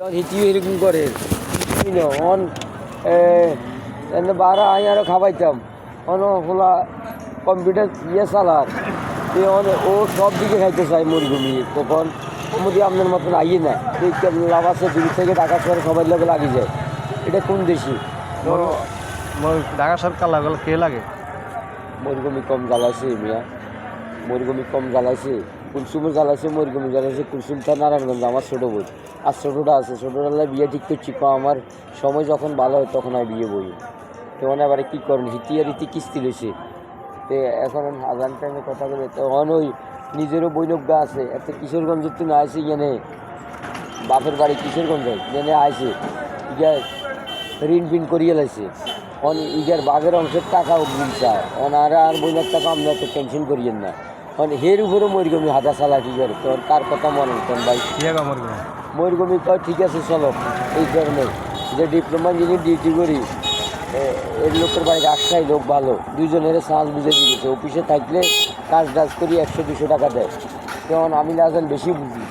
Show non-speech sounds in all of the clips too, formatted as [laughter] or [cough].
হিচি এরকম করে অন এনে বারা আই আরও খাবাইতাম অন হলা কম্পিউটার ইয়ে চালার অন ও সব দিকে খাইতে চাই মরুভূমি তখন মোদি আপনার মতন আইয়ে না লাভ আছে দিক থেকে টাকা সরে সবাই লোকে লাগি যায় এটা কোন দেশি ঢাকা সরকার লাগলে কে লাগে মরুভূমি কম জ্বালাইছে মিয়া মরুভূমি কম জ্বালাইছে, কুলসুমও জ্বালাইছে, মরুভূমি জ্বালাইছে, কুলসুম থা নারায়ণগঞ্জ, আমার ছোটো বই। আর ছোটোটা আছে ছোটোটা বিয়ে ঠিক করছি আমার সময় যখন ভালো হয় তখন আমি বিয়ে বই তখন এবারে কী করেন হিতিয়া রীতি কিস্তি লইছে। তে এখন আজান টাইমে কথা বলে তখন ওই নিজেরও বৈনজ্ঞা আছে, এত কিশোরগঞ্জের তো না আছে ইয়ে বাপের বাড়ি কিশোরগঞ্জ জেনে আইছে ইয়া ঋণ ফিন করিয়ে লাইছে। অন ইগার বাঘের অংশের টাকা অগ্রিম চায় অন আর আর বইনার টাকা আমরা তো টেনশন করিয়েন না। অন হের উপরে মরিগমি হাদা চালা কি করে? তোর কার কথা মনে তোর ভাই। গো কয় ঠিক আছে চলো। এই কারণে যে ডিপ্লোমা ইঞ্জিনিয়ার ডিউটি করি এর লোকের বাড়িতে আসাই লোক ভালো। দুজনের সাজ বুঝে দিয়েছে অফিসে থাকলে কাজ টাজ করি একশো দুশো টাকা দেয়। যেমন আমি না যেন বেশি বুঝি।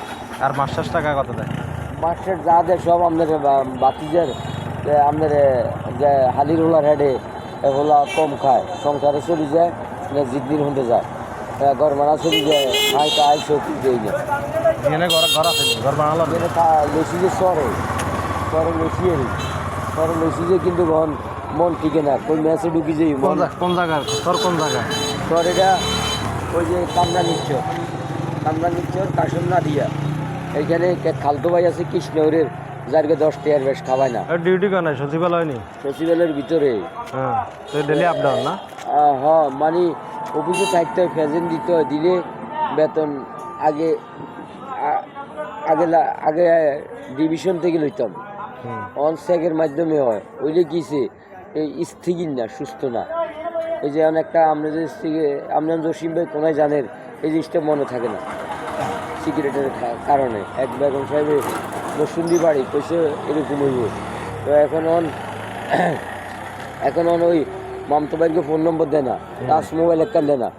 আর মাস্টার টাকা কত দেয়? মাস্টার যা দেয় সব আপনার বাতিজার আপনার যে হালির হেডে হোলা কম খায়। সংসারে চলে যায় জিদ্দির হতে যায়। ঘর মানা চলে যায় খাই খাই সত্যি দেয় না এখানে ঘর ঘর আছে ঘর নি? যেটা লসি যে সরে সরে লসি সরে লসি যে কিন্তু ঘন মন টিকে না কোন ম্যাচে ঢুকি যাই কোন কোন জায়গার? তোর কোন জায়গায় সর এটা ওই যে কামরা নিচ্ছ কামরা নিচ্ছ কাশম না দিয়া। এইখানে খালতো ভাই আছে কৃষ্ণগরের যারকে দশ টিয়ার বেশ খাওয়ায় না। ডিউটি কেন সচিবাল হয়নি ফেস্টিভ্যালের ভিতরে। হ্যাঁ ডেলি আপ ডাউন না? আহ, হ মানে অফিসে থাকতে হয় প্রেজেন্ট দিতে হয় দিলে বেতন আগে আগে আগে ডিভিশন থেকে লইতাম। অন স্যাগের মাধ্যমে হয়। ওইটা কিসে এই স্থির না সুস্থ না। এই যে অনেকটা আমরা যে আমরা জসিম ভাই কোনায় জানেন এই জিনিসটা মনে থাকে না। সিগারেটের কারণে। এক বেগম সাহেবের বসুন্দি বাড়ি কইসে এরকম হইব। তো এখন অন এখন অন ওই মামতো ভাইকে ফোন নম্বর দেয় না টাচ মোবাইল একখান দেয় না।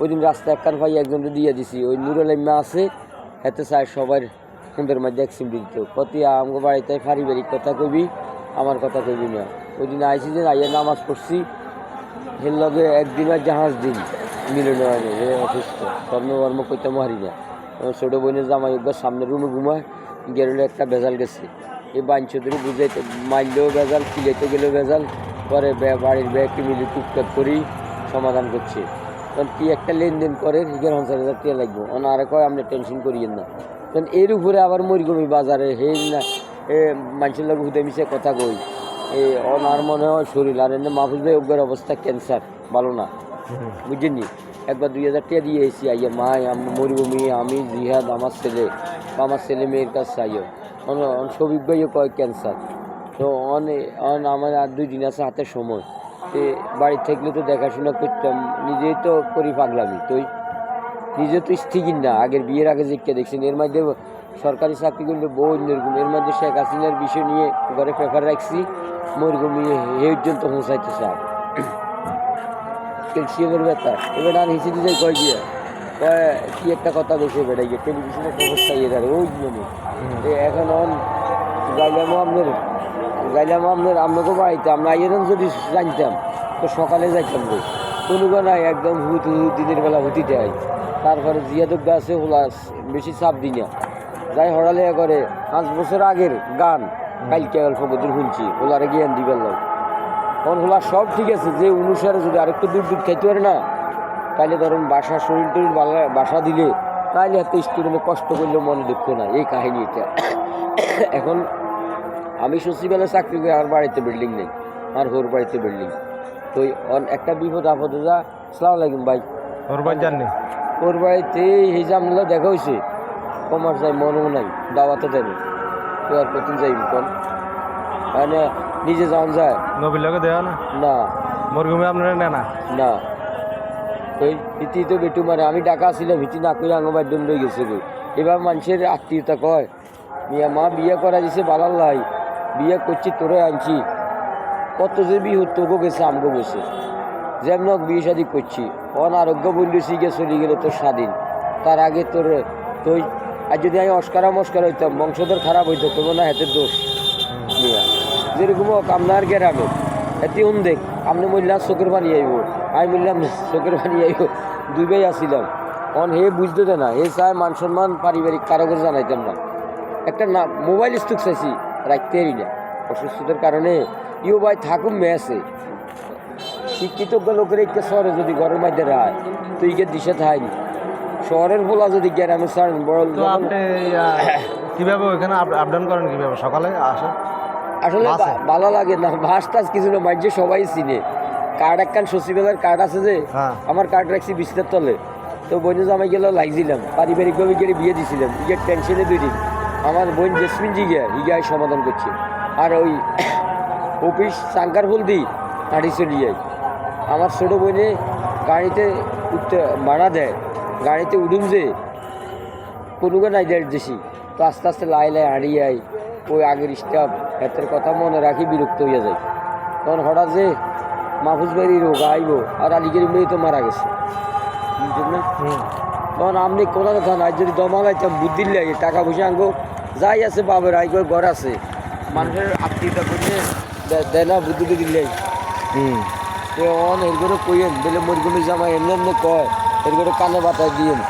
ওই দিন রাস্তা একখান ভাই একজনকে দিয়ে দিছি। ওই নুরুল ইম্মা আছে হাতে চায় সবার সুন্দর মধ্যে এক সিম দিত প্রতি আমাকে বাড়িতে পারিবারিক কথা কবি আমার কথা কবি না। ওই দিন আইসি যে আইয়া নামাজ পড়ছি। এর লগে একদিন আর জাহাজ দিন মিলনে হয় অসুস্থ। কর্মকর্ম করতে মারি না। আমার ছোটো বোনের জামাই একবার সামনের রুমে ঘুমায় গেরলে একটা বেজাল গেছে। এই বাঞ্চদের বুঝাইতে মারলেও বেজাল কিলেতে গেলেও বেজাল বে- বাড়ির ব্যাগকে মিলে টুকটাক করি, সমাধান করছে। কারণ কি একটা লেনদেন করে হিগের পঞ্চাশ হাজার টাকা লাগবে। অন আর কয়, আপনি টেনশন করিয়েন না। কারণ এর উপরে আবার মরিগমি বাজারে, হে না, এ, মানুষের লোক হুদে মিশে কথা কই। এই অনার মনে হয় শরীর, আর এমনি মাহফুজ ভাই ওগের অবস্থা ক্যান্সার, ভালো না। বুঝেননি একবার দুই হাজার টাকা দিয়ে এসেছি আইয়া মা আমি মরুভূমি আমি, জিহাদ, আমার ছেলে আমার ছেলে মেয়ের কাছে আইও। সবিক ভাইও কয়, ক্যান্সার। তো অনে অন আমার আর দুই দিন আছে হাতে সময়। তে বাড়ি থাকলে তো দেখাশোনা করতাম নিজেই তো করি পাগলামি। তুই নিজে তো স্থির না আগের বিয়ের আগে কে দেখছেন এর মধ্যে সরকারি চাকরি করলে বউ এরকম এর মধ্যে শেখ হাসিনার বিষয় নিয়ে ঘরে পেপার রাখছি মরুভূমি এই পর্যন্ত পৌঁছাইতে চায়। ক্যালসিয়ামের ব্যথা এবার আর হিসেবে দিতে কয় গিয়ে কয় কি একটা কথা দেখে বেড়ে গিয়ে টেলিভিশনের অবস্থা ইয়ে দাঁড়ে ওই জন্য এখন অন গাইলাম আপনার গাইলাম আপনার আপনাকে বাড়িতে আমরা আইয়েন যদি জানতাম, তো সকালে যাইতাম গো। কোনো নাই, একদম হুত হুত দিনের বেলা হুতি দেয় তারপরে জিয়াদব গাছে হলা বেশি চাপ দিই না। যাই হরালে করে, পাঁচ বছর আগের গান, কালকে অল্প বদল শুনছি ওলারে জ্ঞান দিবেন লোক তখন হলা সব ঠিক আছে, যে অনুসারে যদি আরেকটু দূর দূর খাইতে পারে না তাহলে ধরুন বাসা শরীর টরীর বাসা দিলে তাহলে এত স্টুডেন্টে কষ্ট করলেও মনে দুঃখ না এই কাহিনী এটা। [coughs] এখন আমি সচিবালয়ে চাকরি করি আমার বাড়িতে বিল্ডিং নেই আমার হোর বাড়িতে বিল্ডিং তো অন- একটা বিপদ আপদে যা সালাম আলাইকুম ভাই। তোর বাড়ি জাননি ওর বাড়িতে হিজাম নিলে দেখা হয়েছে কমার যাই মনও নাই দাওয়াতে দেবে তো আর কতদিন যাই কোন? মানে নিজে যাওয়া যায়। নবীর লোকে দেওয়া না? না। মরুভূমি আপনারা নেয় না? না। ওই ভীতি তো বেটু মারে আমি ডাকা ছিলাম ভীতি না করে আঙো বাদ্যম রয়ে গেছে এবার মানুষের আত্মীয়তা কয় মিয়া মা বিয়ে করা দিছে বালার লাই বিয়ে করছি, তোরে আনছি। কত যে বিহু তোকে গেছে, আমগো গেছে। যেমন বিয়ে শাদি করছি। অন অনারোগ্য বললি শিখে চলে গেলে তোর স্বাধীন। তার আগে তোর তুই আর যদি আমি অস্কারা মস্কার হইতাম, বংশধর খারাপ হইতো তবু না হাতের দোষ। যেরকম হোক, আপনার গ্রামে এতে দেখ আপনি বললাম চোখের পানি আইব। আমি বললাম, চোখের পানি আইব। দুই ভাই আসছিলাম অন হে বুঝতে না হে চায় মান সম্মান, পারিবারিক কারোকে জানাইতাম না। একটা না, মোবাইল স্টুক চাইছি। রাখতে পারি না। অসুস্থতার কারণে ইও ভাই থাকুম মেসে। শিক্ষিত লোকের একটা শহরে যদি ঘরের মধ্যে রায় তো ইকে দিশে থাইনি শহরের বলা যদি গ্রামে ছাড়েন বড় কীভাবে ওইখানে আপ ডাউন করেন কীভাবে? সকালে আসেন? আসলে ভালো লাগে না। বাস টাস কিছু না মাঝে সবাই চিনে। কার্ড একখান সচিবেলার কার্ড আছে যে হ্যাঁ। আমার কার্ড রাখছি বিছনার তলে। তো বোন জামাই গেলে লাগছিলাম পারিবারিকভাবে গিয়ে বিয়ে দিছিলাম। টেনশনে দুই দিন। আমার বোন জেসমিন জি গিয়া ইগায় সমাধান করছে। আর ওই অফিস দিই হাঁটি চলে যাই আমার ছোট বোনে গাড়িতে উঠতে মারা দেয়, গাড়িতে উঠুম যে কোনো নাই দেড় দেশি। তো আস্তে আস্তে লাই লাই হারিয়ে আই ওই আগের স্টাফ এতের কথা মনে রাখি বিরক্ত হইয়া যায়। তখন হঠাৎ যে মাহফুজ বাড়ির রোগ আইব, আর আলিগের মেয়ে তো মারা গেছে? তখন আপনি কোনো কথা নাই যদি দমা লাইতাম বুদ্ধির লাগে টাকা পয়সা আনব। যাই আছে বাবার আই করে ঘর আছে। মানুষের আত্মীয়তা করলে দে- দেয় না বুদ্ধি টুদ্ধি লাই হুম অন এর করে কইয়েন বলে মরগুমি জামাই এমনি এমনি কয় এর করে কানে বাতায় দিয়েন।